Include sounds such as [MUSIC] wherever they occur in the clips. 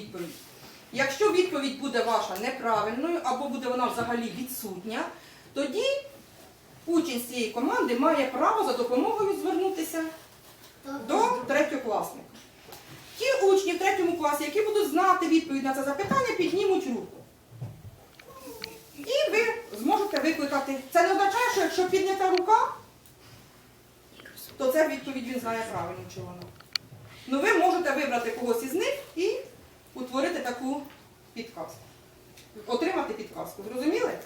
відповідь. Якщо відповідь буде ваша неправильною або буде вона взагалі відсутня, тоді учень з цієї команди має право за допомогою звернутися до третьокласника. Ті учні в третьому класі, які будуть знати відповідь на це запитання, піднімуть руку. І ви зможете викликати. Це не означає, що якщо піднята рука, то це відповідь він знає правильно чи вона. Ну ви можете вибрати когось із них і утворити таку підказку. Отримати підказку. Зрозуміли?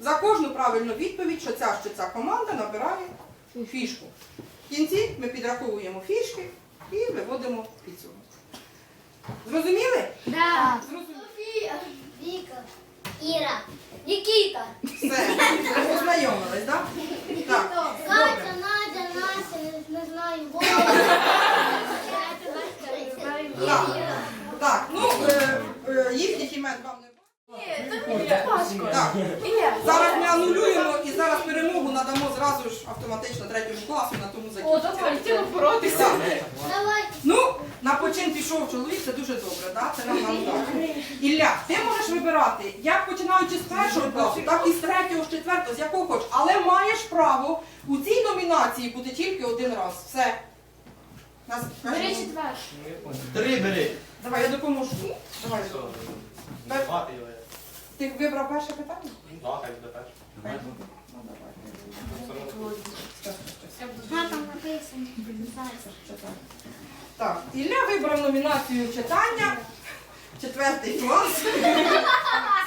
За кожну правильну відповідь, що ця, що ця команда набирає фішку. В кінці ми підраховуємо фішки і виводимо підсумок. Зрозуміли? Да. Софія, Віка, Іра, Нікіта, Все, познайомились, так? Так. Катя. Надя, Настя, не, не знаю, Вова. Так, так, ну е, е, їхніх імен вам не Так, зараз ми анулюємо і зараз перемогу надамо зразу ж автоматично третьому класу, на тому О, закінчиться. давайте боротися. Так. Давай. Ну, на почин пішов чоловік, це дуже добре, да? це нам нам так. Ілля, ти можеш вибирати, як починаючи з першого класу, так і з третього, з четвертого, з якого хочеш, але маєш право у цій номінації бути тільки один раз. Все. Нас, Бери четвер. Три бери. Давай, я допоможу. Давай. Бер- ти його. Ти вибрав перше питання? Ну, давай. Що там написано? Читай. Так, Ілля вибрав номінацію читання. Четвертий клас.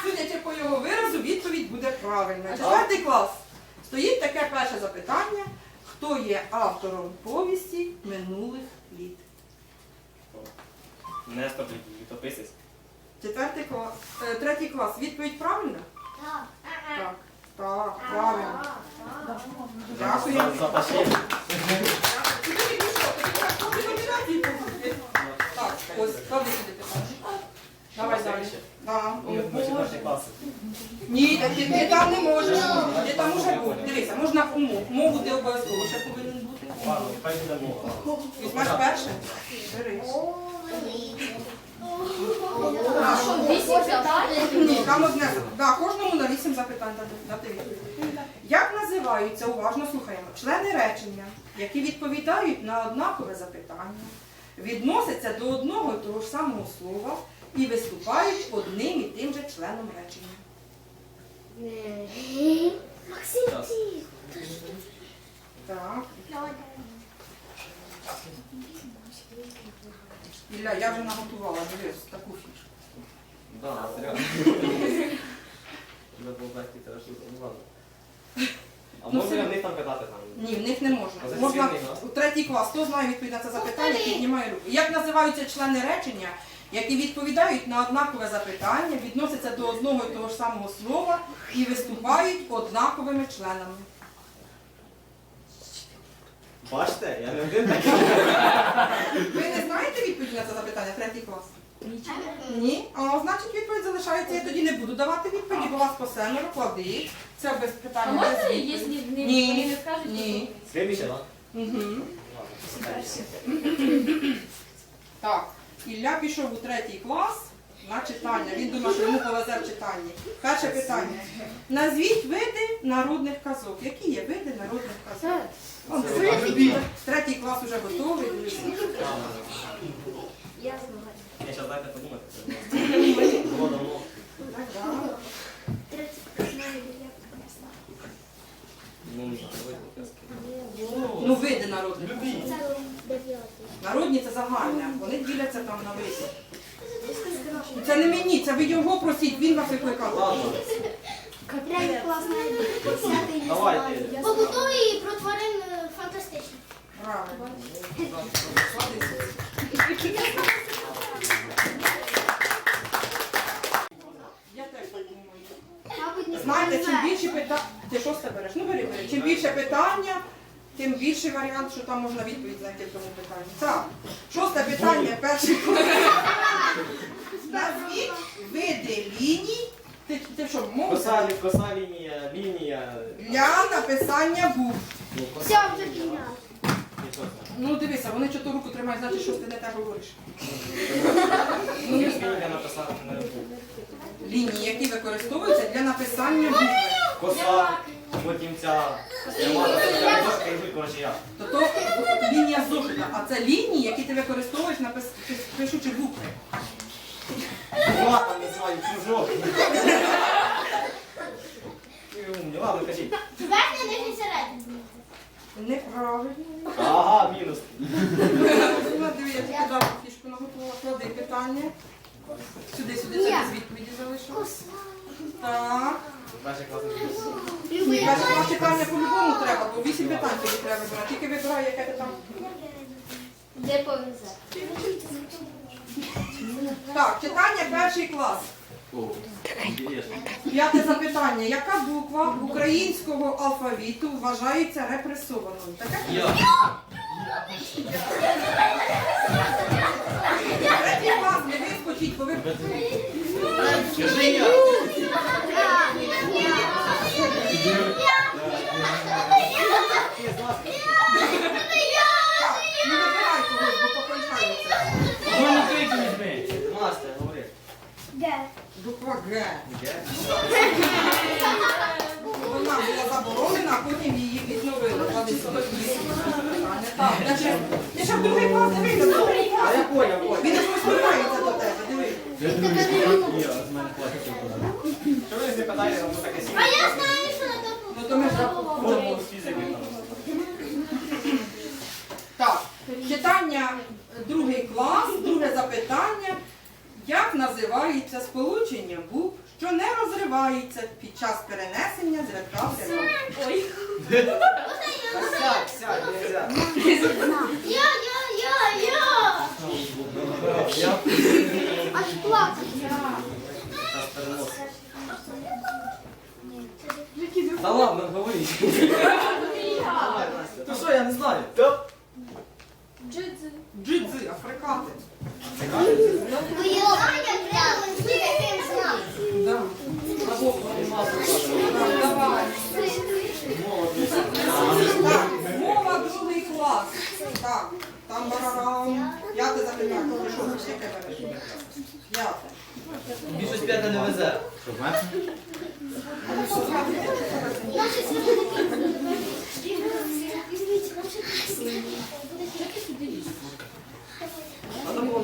Судячи по його виразу, відповідь буде правильна. Четвертий клас. Стоїть таке перше запитання. Хто є автором повісті минулих літ? Нестор літописець. Четвертий клас. Е, третій клас. Відповідь правильна? Так. Так. Так, правильно. Дякую. Так номінації ось, клади сюди питання. Давай далі. Да. Клас. Ні, так ти, ти там не можеш. Ти там уже був. Дивися, можна умов. Мову ти обов'язково ще повинен бути. Ладно, хай буде мова. Візьмеш перше? Бери. А що, вісім питань? Ні, там одне. Да, кожному на вісім запитань дати- дати відповідь. Як називаються, уважно слухаємо, члени речення, які відповідають на однакове запитання, відносяться до одного і того ж самого слова і виступають одним і тим же членом речення? Максим, Час. ти. Так. Ілля, я вже наготувала, дивись, таку фішку. Да, реально. Треба було треба що ну. А Ну, можна це- в них там питати там? Ні, в них не можна. А Можна у третій клас. Хто знає відповідь на це запитання, піднімає руку. Як називаються члени речення, які відповідають на однакове запитання, відносяться до одного і того ж самого слова і виступають однаковими членами? Бачите, я не один такий. Ви не знаєте відповідь на це запитання, третій клас? Ні? А значить відповідь залишається. Я тоді не буду давати відповіді, бо вас по семеро клади. Це без А питання. можна, без відповіді. якщо не, Ні. вони не скажуть, Ні. Угу. Так, Ілля пішов у третій клас на читання. Він думав, що йому повезе в читанні. Перше питання. Назвіть види народних казок. Які є види народних казок? Он, третій, третій клас вже готовий. Я знаю. Я зараз дайте подумати. Було давно. Ну. Ну, види народних казок. Народні це загальне, вони діляться там на види. Це не мені, це ви його просіть, він вас викликав. Побутові і про тварин е, фантастичні. Правильно. Я теж так думаю. Знаєте, чим більше питань, ти що з тебе береш? Ну бери, бери. Чим більше питання, тим більший варіант, що там можна відповідь знайти в тому питанні. Так, шосте питання, перший Назвіть види ліній. Ти, ти що, Коса, коса лінія, лінія. Для написання букв. Ну, коса. Все, вже підняв. Ну дивися, вони чоту руку тримають, значить, що ти не те говориш. букв. Лінії, які використовуються для написання букви. Коса, потім ця дошка. Тобто лінія зошита, а це лінії, які ти використовуєш напис- пис- пишучи букви. Лата не знаю, умні, ладно, кажіть. Верхня нижня середня. Неправильно. Ага, мінус. Ну, диви, я тобі дав фішку наготувала. Клади питання. Сюди, сюди, це без відповіді залишилось. Так. Перший класний мінус. Перше два по-любому треба, бо вісім питань тобі треба вибирати. Тільки вибирай, яке ти там. Де повезе? Так, читання перший клас. П'яте запитання. Яка буква українського алфавіту вважається репресованою? Таке? Я. Третій клас не вискочіть, бо ви... Скажи я. Не вибирай когось, бо покончається. Ну, не кричи візьми. Настя, говори. Буква Г. Вона була заборонена, а потім її відновили. Клади сюди питання. Так, значить, ти ще в другий клас не вийде, другий клас. А я поняв. Він не посміхається до тебе, диви. Що ви не питаєте, тому таке А я сім'я? знаю, що на. Ну то ми ж з фізики там. Так, читання е, другий клас, друге запитання. Як називається сполучення букв, що не розривається під час перенесення з рядка в рядок? Сядь, сядь, нельзя. Я, я, я, я. Я Аж плакати. Та ладно, говори. То що, я не знаю. Джидзи. Джидзи, африкати. Да. Так, давай. Так, мова другий клас. Так, там барарам. П'яте запитання. Ти що, всі тебе? П'яте. Більшість п'ята не везе. Thank you.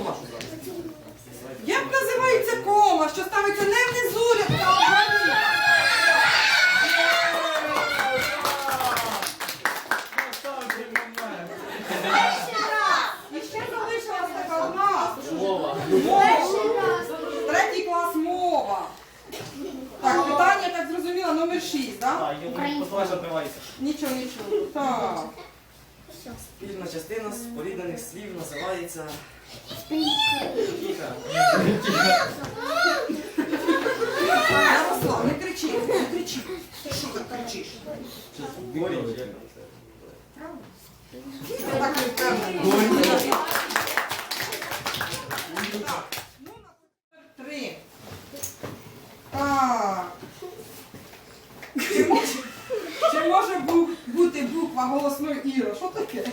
Буква голосною Іро? Що таке?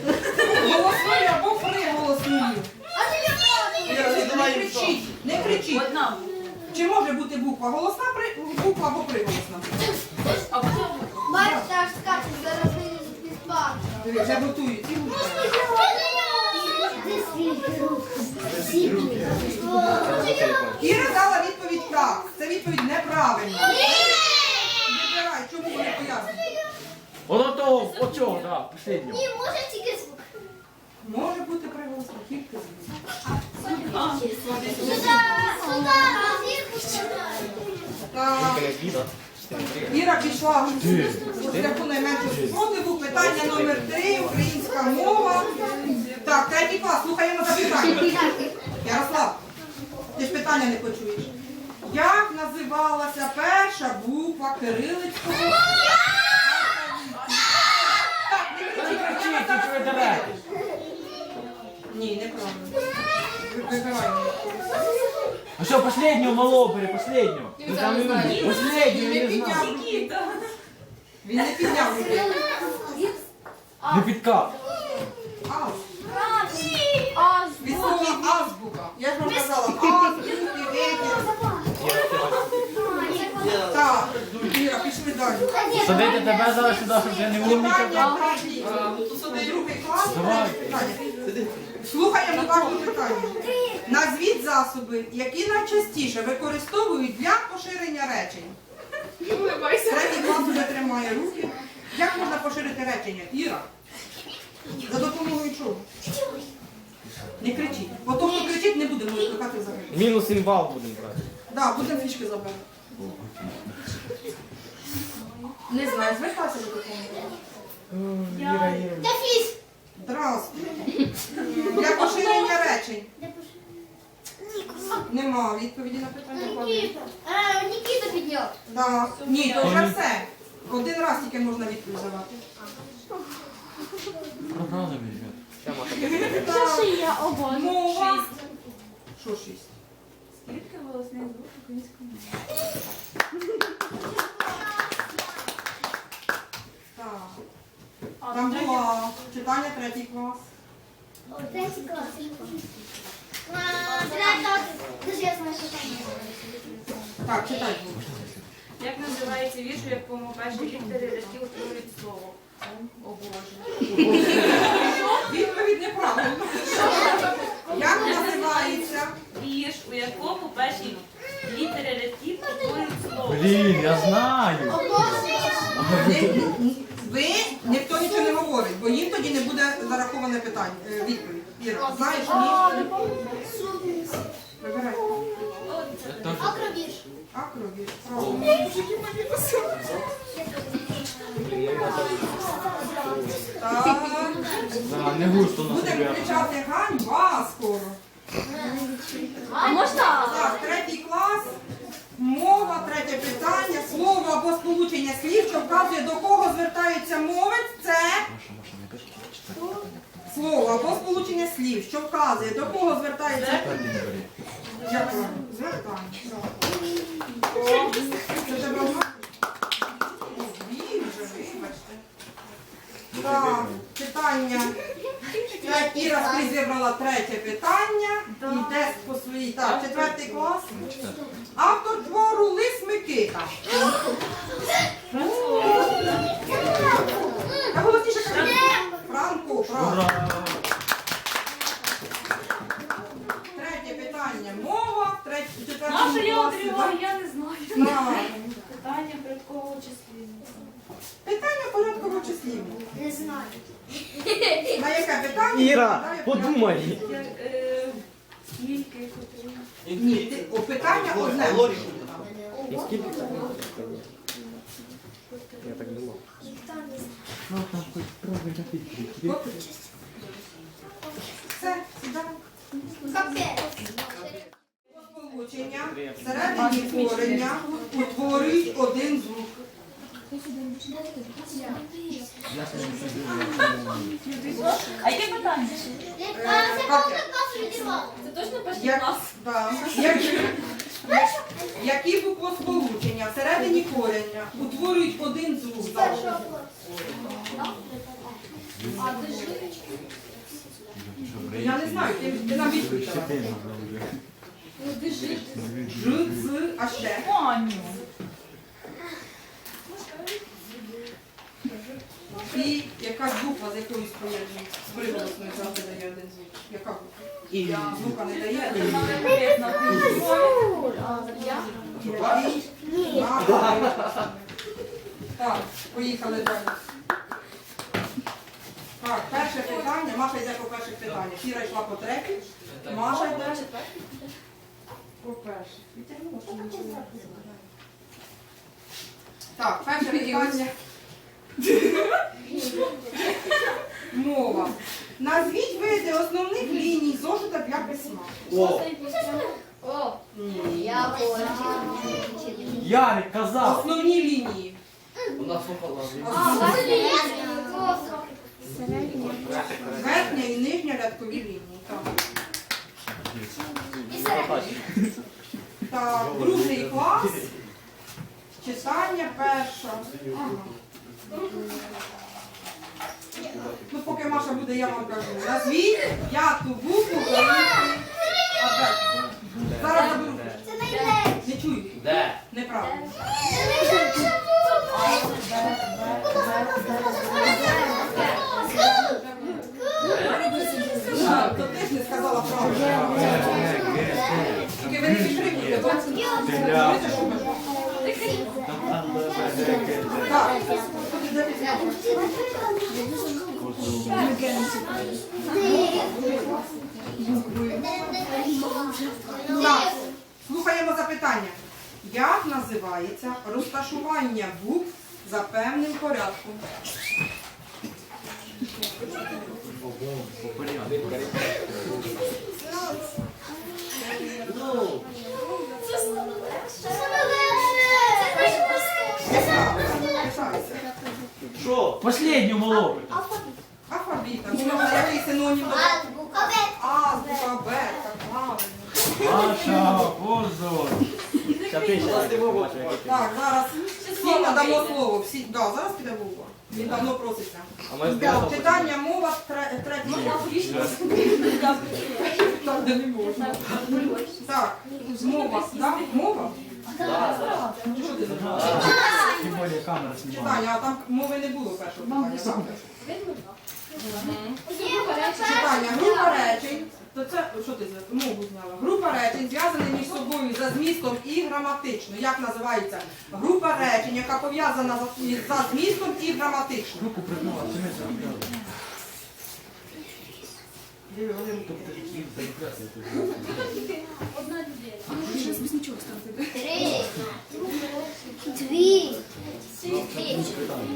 Голосною або приголосною? Іра, Не давай їм кричіть, не кричіть. Чи може бути буква голосна, при- буква або приголосна? Бачите, аж скаче, зараз парку. Диви, Вже готують. Іра дала відповідь так. Це відповідь неправильна. Вибирай, чому не пояснюй. Воно того, чого, так, последнього. Ні, може тільки звук. Може бути приголосна, тільки звук. Сюди, сюди, зірку сюди. Так, Іра пішла у шляху найменшого спротиву. Питання номер три, українська мова. Так, третій клас, слухаємо запитання. Ярослав, ти ж питання не почуєш. Як називалася перша буква кирилицького? алфавіту? Так, не кричіть, Кричіть, я ти чого дерете? Ні, неправильно. правда. А що, последнього малого бери, последнього? Ну, там я не не знаю. Він не підняв руки. Не підкав. Ау. А, Від слова азбука. Я ж вам казала, азбуки ви Садити тебе зараз сюди, щоб я не умнічав. Клас, Давай. питання. Слухаємо кожне питання. Назвіть засоби, які найчастіше використовують для поширення речень. Третій клас вже тримає руки. Як можна поширити речення? Іра. За допомогою чого? Не кричіть. Бо то, хто кричить, не будемо викликати взагалі. Мінус інвал будемо брати. Так, будемо фішки забрати. Не знаю, звертайся до допомоги. Іра, Іра. Дефіс. Здравствуйте. Для поширення речень. Нема відповіді на питання. Павло. Нікіта. Е, Нікіта підняв. Да. Ні, то вже все. Один раз тільки можна відповідь давати. Програли ребят. Що я обожнюю? Мова. Що шість? Скільки голосних звук українською [LAUGHS] Так. Там була читання третій клас. Третій клас. Дуже. Так, читай. будь. Як називається вірш, у якому перші літери рядків утворюють слово? О Боже. Відповідь неправильна. Як називається? Вірш, у якому перші літери рядків утворюють слово. Блін, я знаю. Ви ніхто нічого не говорить, бо їм тоді не буде зараховане питання. е, Відповідь. Іра, знаєш, ні? Вибирай. Акробіж. Акрові. Правильно. Так. Да, не густо на Будемо себе. кричати ганьба скоро. А можна? Так, третій клас. Мова, третє питання. Слово або сполучення слів, що вказує до кого звертається мовець, це слово або сполучення слів, що вказує до кого звертається. Як правильно? Звертання. О, Це тебе одна? О, дві вже, вибачте. Так, питання. Я Іра вибрала третє питання. Йде по своїй. Так, четвертий клас. Автор твору Лис Микита. Та голосніше кажи. Франко, Франко. Третє питання. Мова. Третє, Наша четвертому я отримала, я не знаю. Питання порядкового числівництва. Питання порядкового числівного. Не знаю. На яке питання? Іра, відповідає подумай. Е, Скільки потрібно? Ні, ти, о, питання одне. І скільки? Я так думав. Ну, там хоч трохи запіть. Все, сідай. Капець. Сполучення всередині корення утворюють один звук. А яке питання? Це повна класу відірвало. Це точно перший Як, клас? да. Які, які буквосполучення всередині корення утворюють один звук завжди? Я не знаю, ти, ти нам відповідь давай. Ж, з, а ще. Аню. І якась буква з якоюсь поєднує. З приголосною завжди дає один звук. Яка буква? І звука не дає. Ні. Так, поїхали далі. Так, перше питання. Маша йде по перших питаннях. Кіра йшла по третій. Маша йде по перших. Відтягнула, що нічого не було. Так, перше питання. Мова. Назвіть види основних ліній зошита для письма. О, О, я. Ярик казав. Основні лінії. У нас попала. Верхня і нижня рядкові лінії. Так. Так, другий клас. Читання перша. Ага. Ну, поки Маша буде, я вам кажу. Назвіть п'яту букву. Опять. Зараз заберу. Не чую. Де? То ти ж не сказала правду. Тільки це що ми. Так слухаємо запитання. Як називається розташування букв за певним порядком? Що? Последню малого. Алфавіта. Ну, який синонім до азбука, бетка, правильно. Маша, позор. Так, зараз всім надамо слово. Всі, да, зараз піде Вова. Він давно проситься. А ми збираємо. Мова тре- третій. Так, де не можна. Так, мова. Да? Мова? Що ти забрала? Тим більше камера знімає. Читання, а там мови не було першого питання. Читання, група речень. То це що ти за мову зняла? Група речень зв'язані між собою за змістом і граматично. Як називається? Група речень, яка пов'язана за, за змістом і граматично. Руку придумала, чи не зробила? Дві.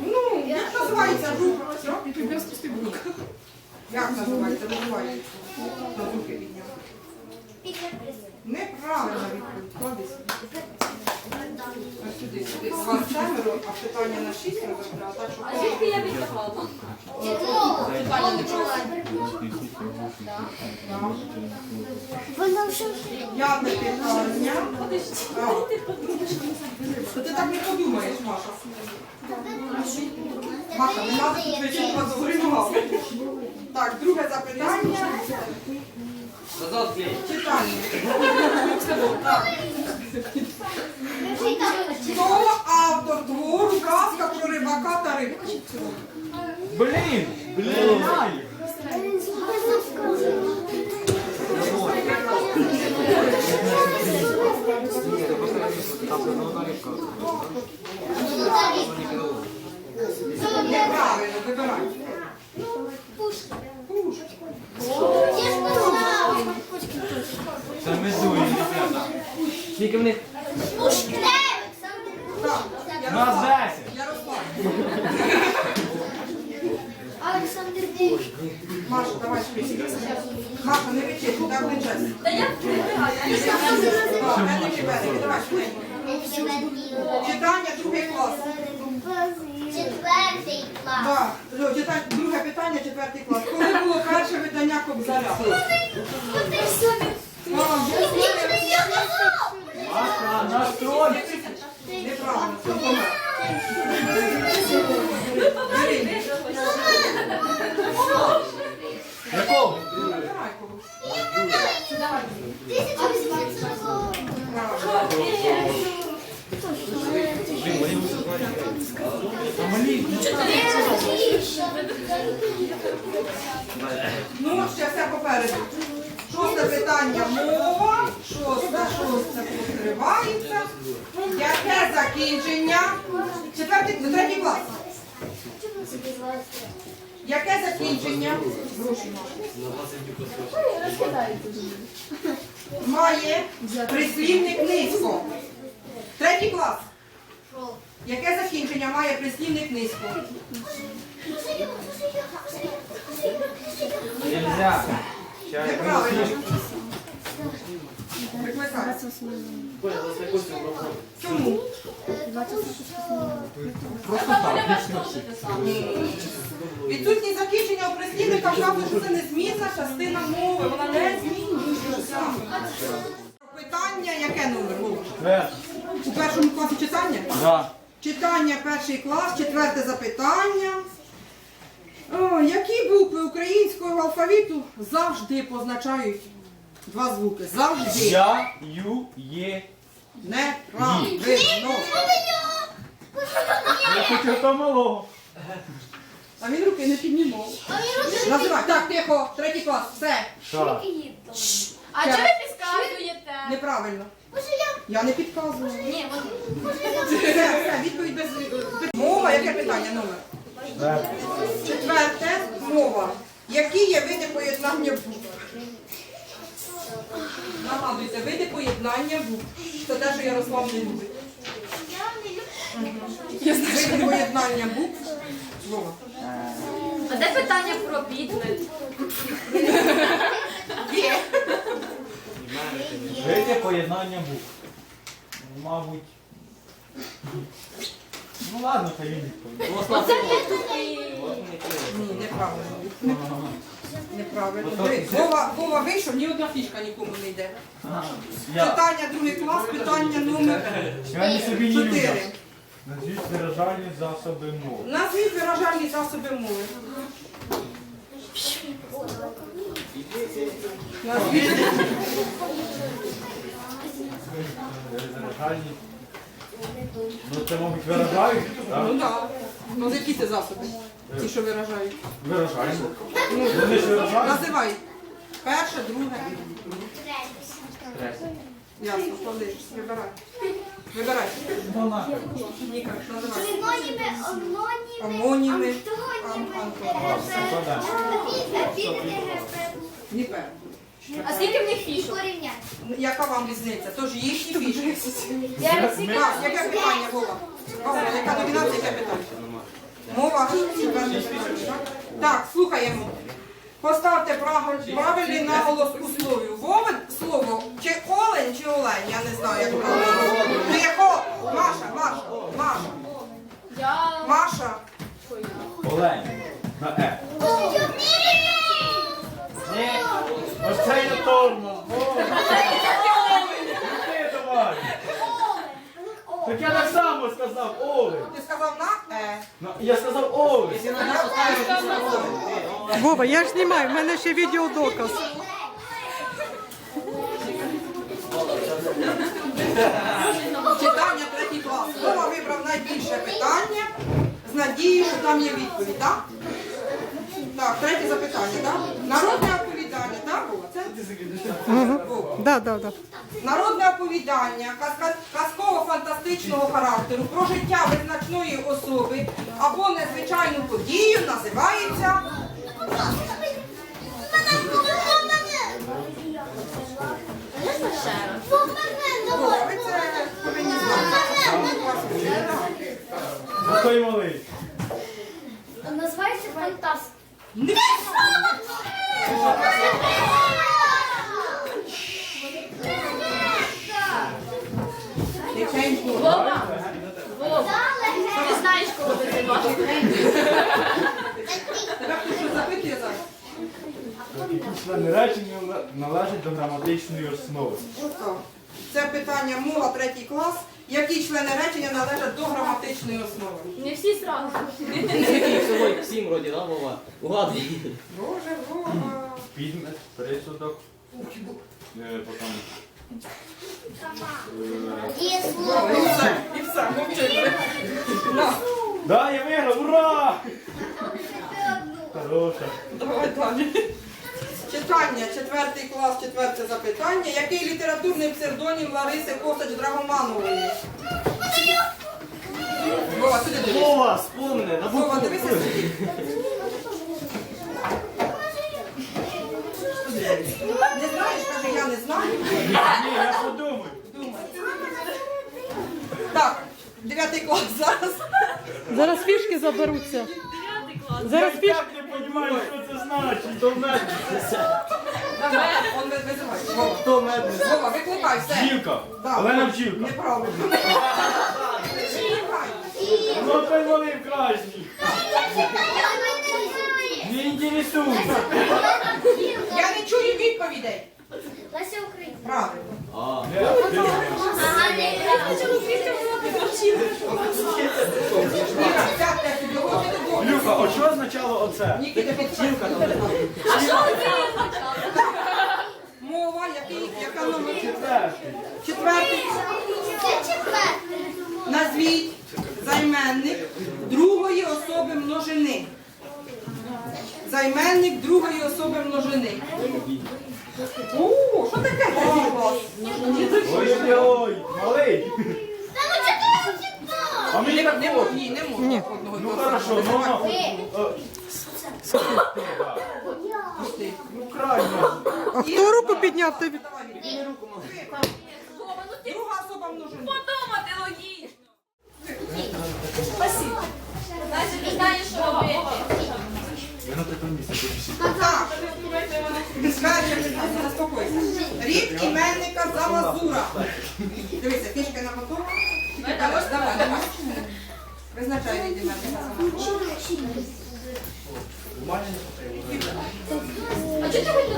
Ну, як називається група? Що? Як називається? Називається. На руки підняв. Неправильно відповідь. Сюди. Сюди, сюди. З вас семеро, а питання на шість розробляла. Так що А звідки я віддавала? Вона вже П'яте питання. А. То ти так не подумаєш, Маша. Маша, не треба тут згорювати. Так, друге запитання. Назад клей. Хто автор твору казка про рибака та рибку? Блін! Блін! Неправильно, вибирай. Пушка. Пушка. Скільки в них? Пушка. Так, На Ярослав. 10. Ярослав. Олександр. Маша, давай швидше. Маша, не вичерпуй, так не чесно. Та я. Читання, другий клас. Четвертий клас. Так, ну, друге питання, четвертий клас. Коли було перше видання Кобзаря? А, Маша, настрой! Неправильно, Якого? Ну, ще все попереду. Шосте питання мова. Шосте, шосте покривається. Яке закінчення? Четвертий, ну, третій клас. Яке закінчення? Має прислівник низько. Третій клас. Яке закінчення має прислівник низько? Нельзя. Викликай. Чому? Просто так, не все. Відсутність закінчення у прислівника вказує, що це незмінна частина мови. Вона не змінюється. Питання, яке номер? Перше. У першому класі читання? Да. Читання перший клас, четверте запитання. О, які букви українського алфавіту завжди позначають два звуки? Завжди. Я, ю, є. Неправильно. Я хочу того малого. А він руки не піднімав. Називай. Так, тихо, третій клас. Все. Ша. А чого ви підказуєте? Неправильно. Я Я не підказую. Ні, вони. Все, все, відповідь без... Мова, яке питання номер? Четверте, мова. Які є види поєднання букв? Нагадуйте, види поєднання букв. Це те, що Ярослав не любить. Види поєднання букв. Вова. А де питання про підмет? Є. Види поєднання букв. Мабуть. Ну ладно, хай він відповідає. Оце Ні, неправильно. Неправильно. Ви- Вова, Вова вийшов, ні одна фішка нікому не йде. Я, Питання другий клас, питання номер я не собі люблю. 4. Назвіть виражальні засоби мови. Назвіть виражальні засоби мови. Назвіть. Виражальні. Ну це, мабуть, виражають, так? Ну так. Ну, які це засоби? Ті, що виражають. Виражальні. Вони ж виражають. Називай. Перше, друге. Третє. Ясно, клади. Вибирай. Вибирай. Ну. Ніка, називай. Синоніми, омоніми, Омоніми, антоніми, ам- епітети, Ніка. А скільки в них фішок? порівняти. Яка вам різниця? Тож їхні фішки. Так, яке питання, Вова? Вова, яка номінація, яке питання? Мова. четверте питання, так? Так, слухаємо. Поставте прав- правильний наголос у слові. Вова слово чи олень, чи олень, я не знаю, як правильно. Ну, яко? Маша, Маша, Маша, Я... Маша. Олень. На Е. Ні. Ось це є торно. Так я так само сказав Олень. Ти сказав на Е. Я сказав Олень. Вова, я ж знімаю, в мене ще відеодоказ. Читання третій клас. Вова вибрав найбільше питання з надією, що там є відповідь, так? Так, третє запитання, так? Народне оповідання, так? Це? Вова. Да, да, да. Народне оповідання казково-фантастичного характеру про життя визначної особи або незвичайну подію називається той малий. Називається фантастика. Тихенько. Вова! Вова! Ти знаєш, кого ти? Які члени речення належать до граматичної основи. Це питання мова третій клас. Які члени речення належать до граматичної основи? Не всі сразу. Всього сім вроді, да, Вова? Угадуй. Підмет, присудок. Е, Потім. Є І все, і все, мовчи. На, Да, я виграв, ура! Хороша. давай далі. Читання, четвертий клас, четверте запитання. Який літературний псевдонім Лариси Косач Драгоманової? Вова, сюди дивись. Вова, спомни, на Вова, букву. дивися сюди. Я не знаю. Ні, я подумаю. Так, дев'ятий клас зараз. Зараз фішки заберуться. Зараз і фішки. так не розумію, що це значить. То мед. Он визиває. Вова, Хто медний? Вова, викликай, все. Да. Олена Бджілка. Неправильно. Викликай. Ну той малий кращий. Не інтересуйся. Я не чую відповідей. Леся Україна. Правильно. А, Ага, не Ніка, сядьте сюди, ось ти тут. Люка, а що означало оце? Ніки, ти підчинка. А що це означало? Мова, який, яка номер? Четвертий. Четвертий. Це четверте. Назвіть займенник другої особи множини. Займенник другої особи множини. О, що таке? Ой-ой-ой, малий. Та ну чого ти А мені так не можна. Ні, не можна. Ну хорошо, ну на. Ну крайно. А хто руку підняв тобі? Давай, руку, може. На такому місці. Так. Заспокойся. Рід іменника Залазура. Дивися, фішки на готова. Давай, давай. Визначай рід іменника Залазура. А чого ти?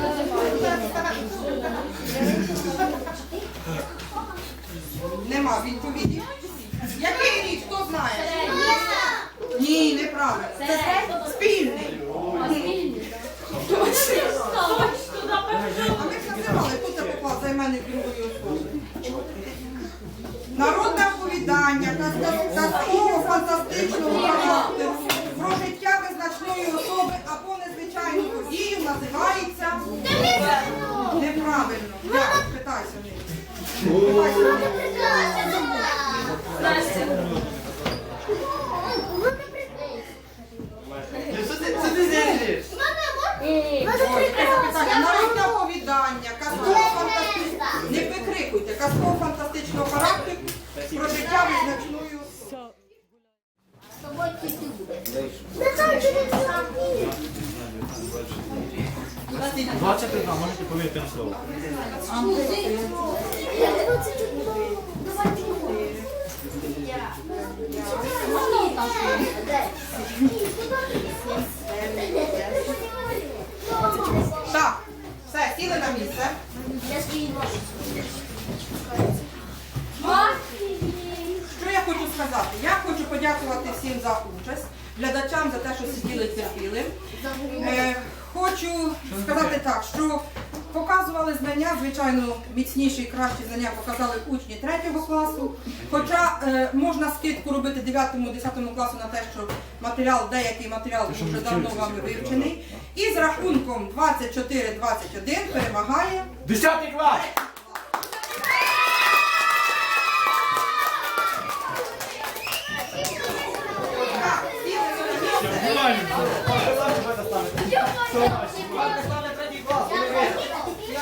Нема відповіді. Який рід, хто знає? Ні, неправильно. Це спільний. А ми ж називали, хто це поклав займенник другої особи. Народне оповідання, казково фантастичного характеру про життя визначної особи або незвичайну подію називається неправильно. Я Питайся. Питайся 21, можете повірити на слово. Так, все, сіли на місце. Я хочу сказати? Я хочу подякувати всім за участь, глядачам за те, що сиділи і терпіли. Е, хочу сказати так, що показували знання, звичайно, міцніші і кращі знання показали учні 3 класу. Хоча е, можна скидку робити 9-10 класу на те, що матеріал, деякий матеріал вже давно вами вивчений. І з рахунком 24-21 перемагає Десятий клас! Саме третій клас. Я